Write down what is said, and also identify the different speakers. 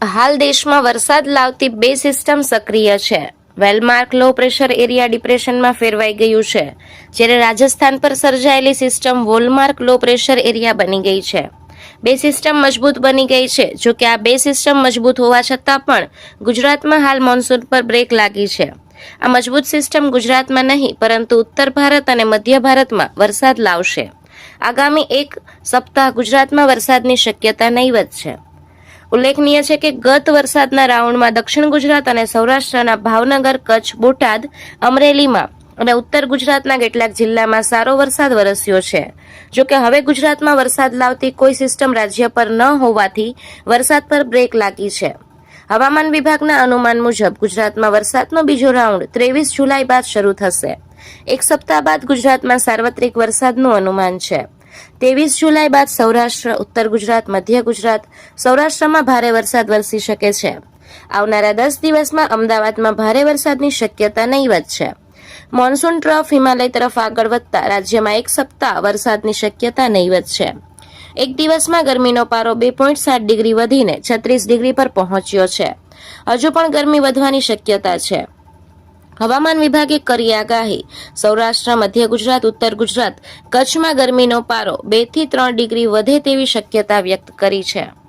Speaker 1: હાલ દેશમાં વરસાદ લાવતી બે સિસ્ટમ સક્રિય છે. વેલમાર્ક લો પ્રેશર એરિયા ડિપ્રેશનમાં ફેરવાઈ ગયું છે, જ્યારે રાજસ્થાન પર સર્જાયેલી system well marked low pressure area બની ગઈ છે. બે સિસ્ટમ મજબૂત બની ગઈ છે, જો કે આ બે સિસ્ટમ મજબૂત હોવા છતાં પણ ગુજરાતમાં હાલ મોન્સૂન પર બ્રેક લાગી છે. આ મજબૂત સિસ્ટમ ગુજરાતમાં નહીં, પરંતુ ઉત્તર ભારત અને મધ્ય ભારતમાં વરસાદ લાવશે. આગામી એક સપ્તાહ ગુજરાતમાં વરસાદની શક્યતા નહીવત છે. ઉલ્લેખનીય છે કે ગત વરસાદના રાઉન્ડમાં દક્ષિણ ગુજરાત અને સૌરાષ્ટ્રના ભાવનગર, કચ્છ, બોટાદ, અમરેલીમાં અને ઉત્તર ગુજરાતના કેટલાક જિલ્લામાં સારો વરસાદ વરસ્યો છે. જો કે હવે ગુજરાતમાં વરસાદ લાવતી કોઈ સિસ્ટમ રાજ્ય પર ન હોવાથી વરસાદ પર બ્રેક લાગી છે. હવામાન વિભાગના અનુમાન મુજબ ગુજરાતમાં વરસાદનો બીજો રાઉન્ડ ત્રેવીસ જુલાઈ બાદ શરૂ થશે. એક સપ્તાહ બાદ ગુજરાતમાં સાર્વત્રિક વરસાદનું અનુમાન છે. ત્રેવીસ જુલાઈ બાદ સૌરાષ્ટ્ર, ઉત્તર ગુજરાત, મધ્ય ગુજરાત. સૌરાષ્ટ્રમાં ભારે વરસાદ વરસી શકે છે. આવનારા દસ દિવસમાં અમદાવાદમાં ભારે વરસાદની શક્યતા નહીવત છે મોન્સૂન ટ્રફ હિમાલય તરફ આગળ વધતા રાજ્યમાં એક સપ્તાહ વરસાદની શક્યતા નહીવત છે એક દિવસમાં ગરમીનો પારો બે પોઈન્ટ સાત ડિગ્રી વધીને છત્રીસ ડિગ્રી પર પહોંચ્યો છે. હજુ પણ ગરમી વધવાની શક્યતા છે. હવામાન વિભાગે કરી આગાહી. સૌરાષ્ટ્ર, મધ્ય ગુજરાત, ઉત્તર ગુજરાત કચ્છમાં ગરમીનો પારો બેથી ત્રણ ડિગ્રી વધે તેવી શક્યતા વ્યક્ત કરી છે.